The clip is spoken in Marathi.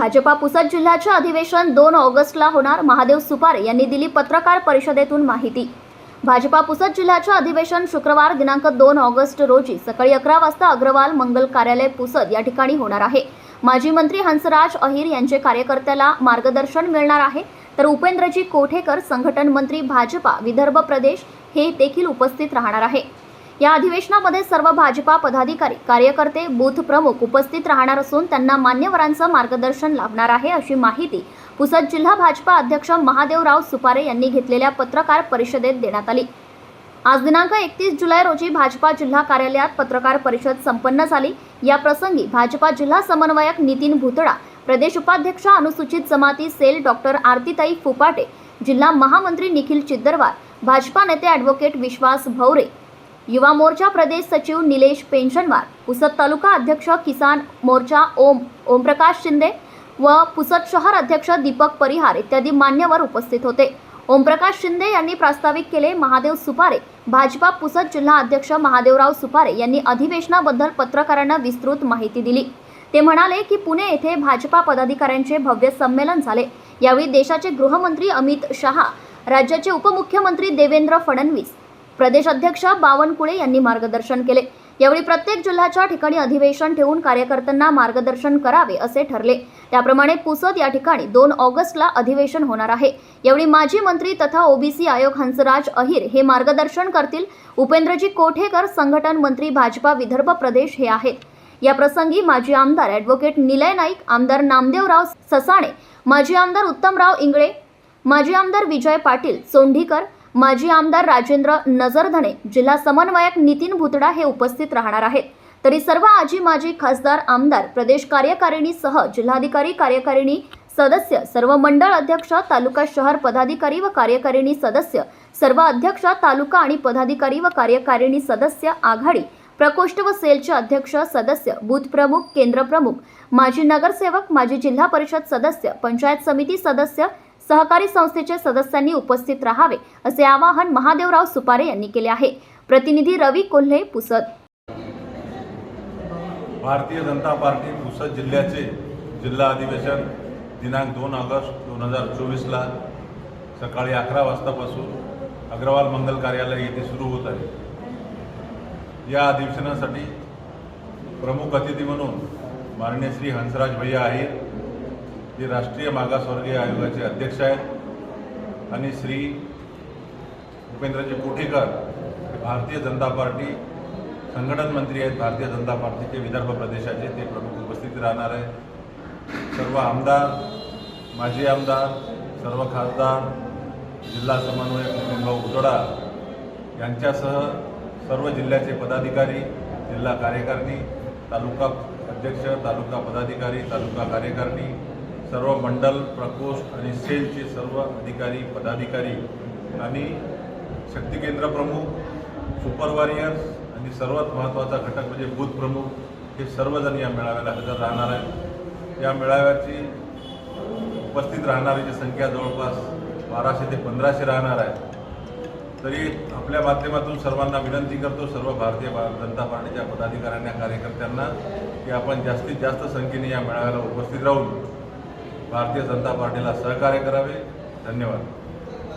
भाजपा पुसद जिल्ह्याचे अधिवेशन दोन ऑगस्टला होणार. महादेव सुपारे यांनी दिली पत्रकार परिषदेतून माहिती. भाजपा पुसद जिल्ह्याचे अधिवेशन शुक्रवार दिनांक दोन ऑगस्ट रोजी सकाळी अकरा वाजता अग्रवाल मंगल कार्यालय पुसद या ठिकाणी होणार आहे. माजी मंत्री हंसराज अहिर यांचे कार्यकर्त्याला मार्गदर्शन मिळणार आहे. तर उपेंद्रजी कोठेकर संघटन मंत्री भाजपा विदर्भ प्रदेश हे देखील उपस्थित राहणार आहे. या अधिवेशनामध्ये सर्व भाजपा पदाधिकारी कार्यकर्ते बूथ प्रमुख उपस्थित राहणार असून त्यांना मान्यवरांचं मार्गदर्शन लाभणार आहे अशी माहिती पुसद जिल्हा भाजपा अध्यक्ष महादेवराव सुपारे यांनी घेतलेल्या पत्रकार परिषदेत देण्यात आली. आज दिनांक एकतीस जुलै रोजी भाजपा जिल्हा कार्यालयात पत्रकार परिषद संपन्न झाली. या प्रसंगी भाजपा जिल्हा समन्वयक नितीन भुतडा प्रदेश उपाध्यक्ष अनुसूचित जमाती सेल डॉक्टर आरतीताई फुपाटे जिल्हा महामंत्री निखिल चिद्दरवार भाजपा नेते ॲडव्होकेट विश्वास भवरे युवा मोर्चा प्रदेश सचिव निलेश पेन्शनवार पुसद तालुका अध्यक्ष किसान मोर्चा ओम ओमप्रकाश शिंदे व पुसद शहर अध्यक्ष दीपक परिहार इत्यादी मान्यवर उपस्थित होते. ओमप्रकाश शिंदे यांनी प्रास्ताविक केले महादेव सुपारे भाजपा पुसद जिल्हा अध्यक्ष महादेवराव सुपारे यांनी अधिवेशनाबद्दल पत्रकारांना विस्तृत माहिती दिली. ते म्हणाले की पुणे येथे भाजपा पदाधिकाऱ्यांचे भव्य संमेलन झाले. यावेळी देशाचे गृहमंत्री अमित शहा राज्याचे उपमुख्यमंत्री देवेंद्र फडणवीस प्रदेश अध्यक्ष बावनकुळे यांनी मार्गदर्शन केले. यावेळी प्रत्येक जिल्ह्याच्या ठिकाणी अधिवेशन ठेवून कार्यकर्त्यांना मार्गदर्शन करावे असे ठरले. त्याप्रमाणे पुसद या ठिकाणी दोन ऑगस्टला अधिवेशन होणार आहे. यावेळी माजी मंत्री तथा ओबीसी आयोग हंसराज अहिर हे मार्गदर्शन करतील. उपेंद्रजी कोठेकर संघटन मंत्री भाजपा विदर्भ प्रदेश हे आहेत. या प्रसंगी माजी आमदार ॲडव्होकेट निलय नाईक आमदार नामदेवराव ससाणे माजी आमदार उत्तमराव इंगळे माजी आमदार विजय पाटील सोंढीकर माजी आमदार राजेंद्र नजरधने जिल्हा समन्वयक नितीन भुतडा हे उपस्थित राहणार आहेत. तरी सर्व आजी माजी खासदार आमदार प्रदेश कार्यकारिणीसह जिल्हाधिकारी कार्यकारिणी सदस्य सर्व मंडळ अध्यक्ष तालुका शहर पदाधिकारी व कार्यकारिणी सदस्य सर्व अध्यक्ष तालुका आणि पदाधिकारी व कार्यकारिणी सदस्य आघाडी प्रकोष्ठ व सेलचे अध्यक्ष सदस्य बूथ प्रमुख केंद्र प्रमुख माजी नगरसेवक माजी जिल्हा परिषद सदस्य पंचायत समिती सदस्य सहकारी संस्थेचे सदस्यांनी उपस्थित राहावे असे आवाहन महादेवराव सुपारे यांनी केले आहे. प्रतिनिधी रवी कोल्हे पुसद. भारतीय जनता पार्टी पुसद जिल्ह्याचे जिल्हा अधिवेशन दिनांक दोन ऑगस्ट दोन हजार चोवीसला सकाळी अकरा वाजतापासून अग्रवाल मंगल कार्यालय येथे सुरू होत आहे. या अधिवेशनासाठी प्रमुख अतिथी म्हणून माननीय श्री हंसराज भैया आहेत. जे राष्ट्रीय मागासवर्गीय आयोगाचे अध्यक्ष आहेत आणि श्री उपेंद्रजी कोठेकर हे भारतीय जनता पार्टी संघटन मंत्री आहेत भारतीय जनता पार्टीचे विदर्भ प्रदेशाचे ते प्रमुख उपस्थित राहणार आहेत. सर्व आमदार माजी आमदार सर्व खासदार जिल्हा समन्वयक नितीनभाऊ उतोडा यांच्यासह सर्व जिल्ह्याचे पदाधिकारी जिल्हा कार्यकारिणी तालुका अध्यक्ष तालुका पदाधिकारी तालुका कार्यकारिणी सर्व मंडल प्रकोष्ठ आणि सेलचे सर्व अधिकारी पदाधिकारी आणि शक्ती केंद्र प्रमुख सुपरवारियर्स आणि सर्वात महत्त्वाचा घटक म्हणजे बूथ प्रमुख हे सर्वजण या मेळाव्याला हजर राहणार आहेत. या मेळाव्याची उपस्थित राहणाऱ्याची संख्या जवळपास बाराशे ते पंधराशे राहणार आहे. तरी आपल्या माध्यमातून सर्वांना विनंती करतो सर्व भारतीय जनता पार्टीच्या पदाधिकाऱ्यांना कार्यकर्त्यांना की आपण जास्तीत जास्त संख्येने या मेळाव्याला उपस्थित राहून भारतीय जनता पार्टीला सहकार्य करावे. धन्यवाद.